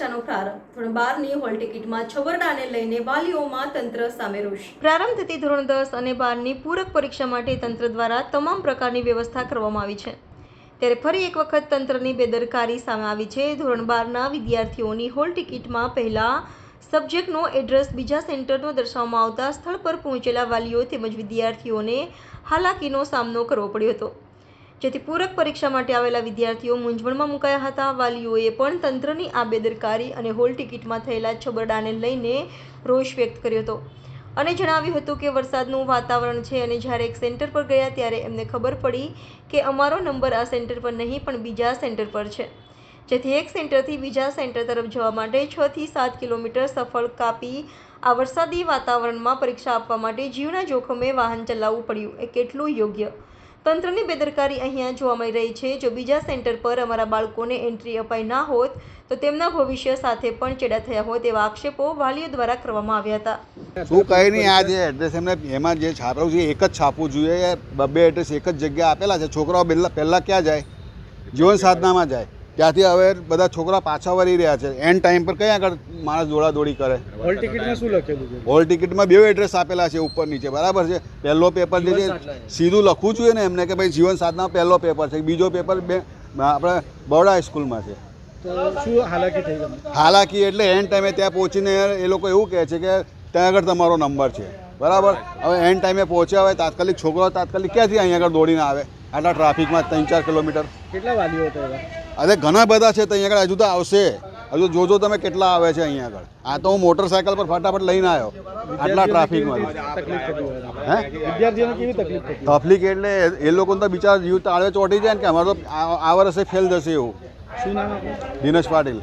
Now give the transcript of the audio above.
ધોરણ બારની હોલ ટિકિટમાં છબરડાને લઈને વાલીઓમાં તંત્ર સામે રોષ. પ્રારંભ થતી ધોરણ દસ અને બારની પૂરક પરીક્ષા માટે તંત્ર દ્વારા તમામ પ્રકારની વ્યવસ્થા કરવામાં આવી છે. ત્યારે ફરી એક વખત તંત્રની બેદરકારી સામે આવી છે. ધોરણ બારના વિદ્યાર્થીઓની હોલ ટિકિટમાં પહેલા સબ્જેક્ટનો એડ્રેસ બીજા સેન્ટરનો દર્શાવવામાં આવતા સ્થળ પર પહોંચેલા વાલીઓ તેમજ વિદ્યાર્થીઓને હાલાકીનો સામનો કરવો પડ્યો હતો. જેથી પૂરક પરીક્ષા માટે આવેલા વિદ્યાર્થીઓ મૂંઝવણમાં મુકાયા હતા. વાલીઓએ પણ તંત્રની આ બેદરકારી અને હોલ ટિકિટમાં થયેલા છબરડાને લઈને રોષ વ્યક્ત કર્યો હતો. અને જણાવ્યું હતું કે વરસાદનું વાતાવરણ છે અને જ્યારે એક સેન્ટર પર ગયા ત્યારે એમને ખબર પડી કે અમારો નંબર આ સેન્ટર પર નહીં, પણ બીજા સેન્ટર પર છે. જેથી એક સેન્ટરથી બીજા સેન્ટર તરફ જવા માટે છ થી સાત કિલોમીટર સફળ કાપી આ વરસાદી વાતાવરણમાં પરીક્ષા આપવા માટે જીવના જોખમે વાહન ચલાવવું પડ્યું. એ કેટલું યોગ્ય? તંત્રની બેદરકારી અહીંયા જોવા મળી રહી છે. જો બીજા સેન્ટર પર અમારા બાળકોને એન્ટ્રી અપાઈ ના હોત, તો તેમના ભવિષ્ય સાથે પણ ચેડા થયા હોત એવા આક્ષેપો વાલીઓ દ્વારા કરવામાં આવ્યા હતા. શું કંઈ નહીં, આ જે એડ્રેસ એમને, એમાં જે છાપવું છે એક જ છાપવું જોઈએ. બે એડ્રેસ એક જ જગ્યાએ આપેલા છે. છોકરાઓ પહેલાં પહેલાં ક્યાં જાય? જીવન સાધનામાં જાય. ત્યાંથી હવે બધા છોકરા પાછા વળી રહ્યા છે. એન્ડ ટાઈમ પર કયા આગળ માણસ દોડાદોડી કરે? હોલ ટિકિટમાં શું લખેલું છે હોલ ટિકિટમાં બે એડ્રેસ આપેલા છે ઉપર નીચે. બરાબર છે? પહેલો પેપર જે છે સીધું લખવું જોઈએ ને એમને કે ભાઈ જીવન સાધના પહેલો પેપર છે. બીજો પેપર બે આપણે બરોડા હાઈસ્કૂલમાં છે. શું હાલાકી એટલે એન્ડ ટાઈમે ત્યાં પહોંચીને એ લોકો એવું કહે છે કે ત્યાં આગળ તમારો નંબર છે. બરાબર? હવે એન્ડ ટાઈમે પહોંચ્યા હોય તાત્કાલિક છોકરો તાત્કાલિક ક્યાંથી અહીંયા આગળ દોડીને આવે? આટલા ટ્રાફિકમાં ત્રણ ચાર કિલોમીટર કેટલા વાલીઓ હતા અરે ઘણા બધા છે તો અહીંયા આગળ હજુ તો આવશે. હજુ જોજો તમે કેટલા આવે છે અહીંયા આગળ. આ તો હું મોટરસાયકલ પર ફટાફટ લઈને આવ્યો. આટલા ટ્રાફિકમાં તકલીફ હે? વિદ્યાર્થીઓને કેવી તકલીફ તકલીફ એટલે એ લોકોને તો બિચારા જીવ તાળવે ચોંટી જાય ને કે અમારે તો આ વર્ષે ફેલ જશે એવું. દિનેશ પાટીલ.